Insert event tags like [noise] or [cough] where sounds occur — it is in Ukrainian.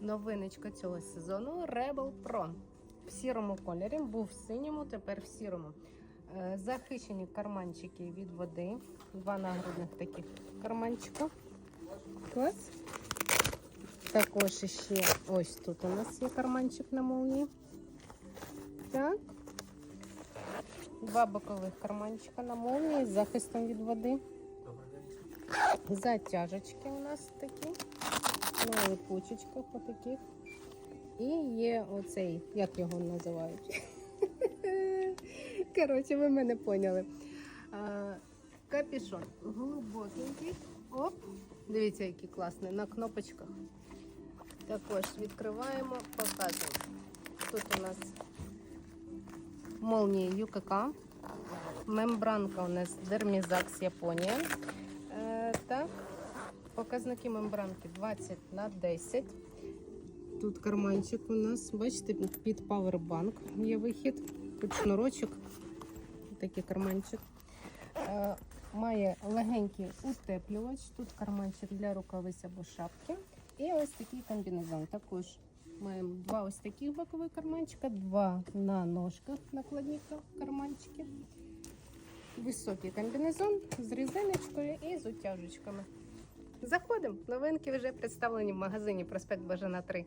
Новиночка цього сезону Rebel Pro. В сірому кольорі, був в синьому, тепер в сірому. Е, Захищені карманчики від води. Два нагрудних таких карманчика. Клас. Також ще ось тут у нас є карманчик на молнії. Так. Два бокових карманчика на молнії з захистом від води. Затяжечки у нас такі. На липучечках отаких. І є оцей, як його називають. [laughs] Коротше, ви мене поняли. Капішон глибокенький. Оп. Дивіться, який класний на кнопочках. Також відкриваємо, показуємо. Тут у нас молнії ЮКК. Мембранка у нас Дермізакс Японія. Е, так, показники мембранки 20 на 10. Тут карманчик у нас, бачите, під Powerbank є вихід. Тут шнурочок, такий карманчик. Е, має легенький утеплювач. Тут карманчик для рукавиць або шапки. І ось такий комбінезон. Також маємо два ось таких бокових карманчика, два на ножках накладні карманчики. Високий комбінезон з різиночкою і з утяжечками. Заходимо. Новинки вже представлені в магазині Проспект Бажана 3.